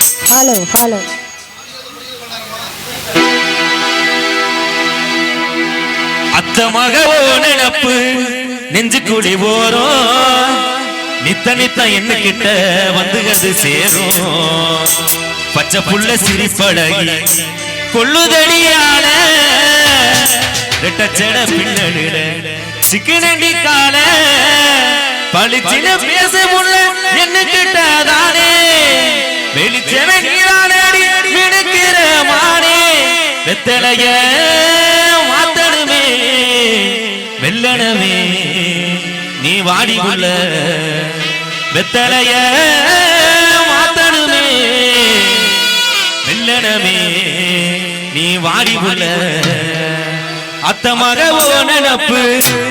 Follow follow அத்த மகவோ நினப்பு நெஞ்சு குடி போறோம் நித்த நித்த என்ன கிட்ட வந்து அது சேரும் பச்சை புள்ள சிரிப்படகி கொள்ளுதடியால. ரெட்டச்சட பின்னணில சிக்கனடி கால. பளிச்சில பேச முள்ள என்ன கிட்டதானே வெளிச்சமே நீராடி நீரானடி மானே. வெத்தலைய மாத்தணுமே. வெல்லணமே. நீ வாடிக்குள்ள வெத்தலைய மாத்தணுமே. வெள்ளனமே நீ வாடிக்குள்ள அத்த மகவோ நினப்பு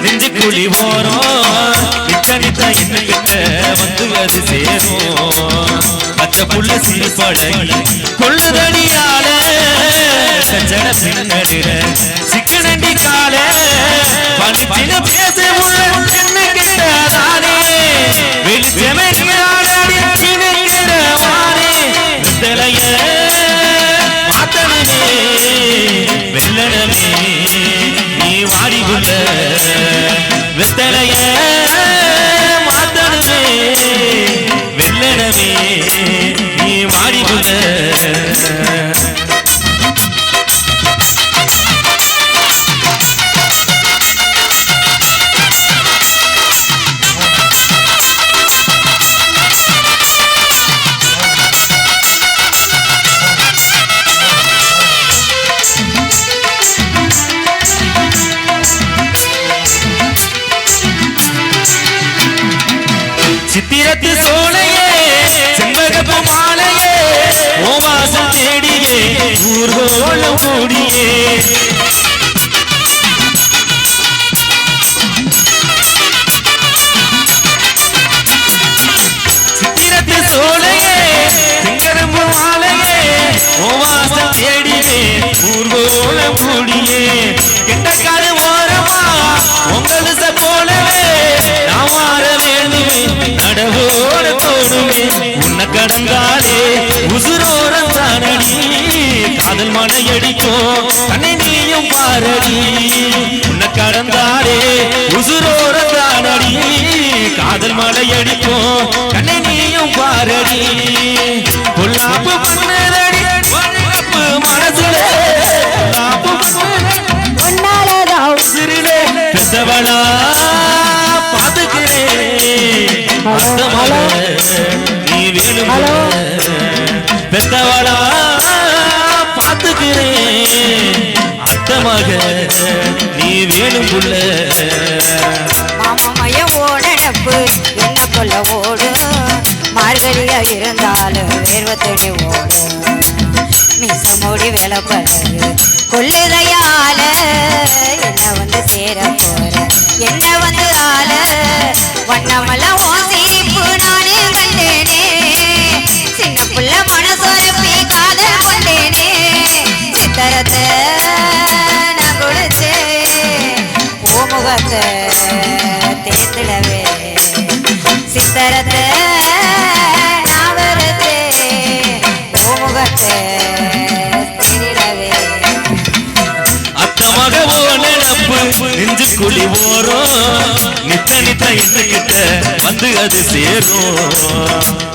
நெஞ்சு குழி போறோம். நித்த நித்த இன்னுகிட்ட வந்து அது சேரும். பச்சை புள்ள சிரிப்பழகி கொள்ளுதடியால சச்சட பின்னடில சிக்கனண்டி கால பணிச்சின பேச உள்ள என்ன கிட்டாதானே. வெளிச்சமே পুড়িয়ে அடிக்கும் தன்னை நீயும் பாரடி. உன்னை கடந்தாலே உசுரோரம் தானடி காதல் மழை அடிக்கும் கண்ணை நீயும் பாரடி. பொல்லாப்பு பண்ணுதடி மனசுல. ஒன்னாலதான் உசிரிலே. பெத்தவளா பாத்துக்கிறேன் நீ வேணும். பெத்தவளா பாத்துக்கிறேன் அந்த நீ வேணும் புள்ள. மாமமைய ஓடனப்பு என்ன கொல்ல ஓடு மார்கழியா இருந்தாலும் வேர்வத்தடி ஓடு மிச மூடி வேலை பழகு கொள்ளுதையால என்ன வந்து சேர போற? என்ன வந்து ஆள? வண்ணமெல்லாம் சித்தரத்தை நான் வெறுத்தேன் ஓ நினப்பு நெஞ்சு குழி ஓரும் நித்த நித்த இன்னுகிட்ட வந்து அது சேரும்.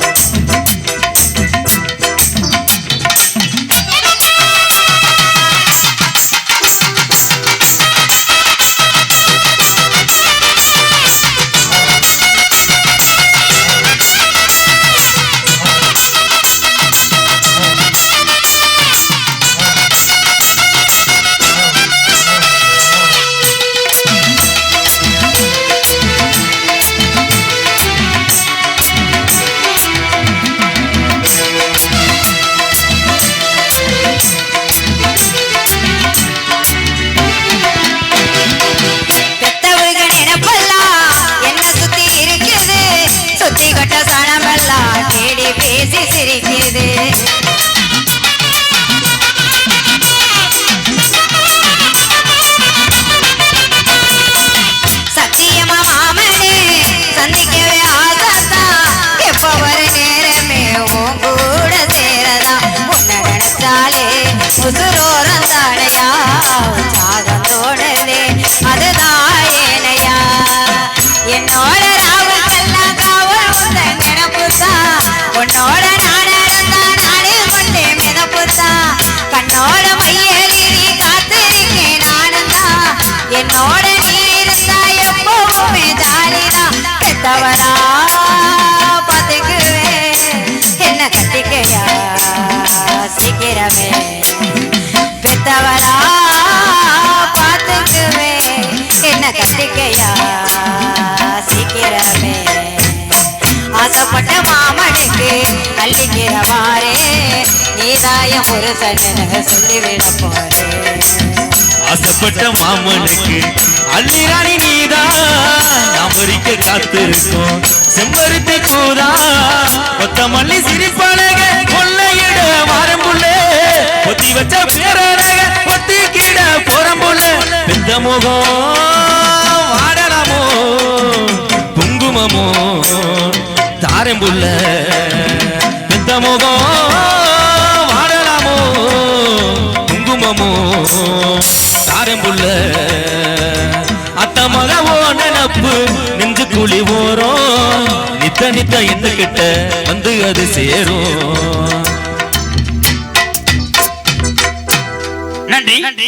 தேடி பேசி சிரிக்குது. தவறா பார்த்துக்குவேன் என்ன கட்டிக்கையா? சீக்கிரமே. ஆசைப்பட்ட மாமனுக்கு கல்லிக்கிற மாறே. நீதாயம் புருஷன் சொல்லிவிட போறேன் ஆசைப்பட்ட மாமனுக்கு அள்ளிராணி நீதா. அமெரிக்க காத்திருக்கோம். செம்பருத்தி கூதா. கொத்தமல்லி சிரிப்பழக கொள்ளையிட மரம்புள்ளே ஒத்தி வச்ச பேரா பெத்த முகம் குங்குமமோ தாரம்புள்ள பெத்த முகம் வாடலாமோ குங்குமமோ தாரம்புள்ள அத்த மகவோ நினப்பு நெஞ்சு குழி ஓரம் நித்த நித்த இந்த கிட்ட வந்து அது சேரும் நன்றி நன்றி.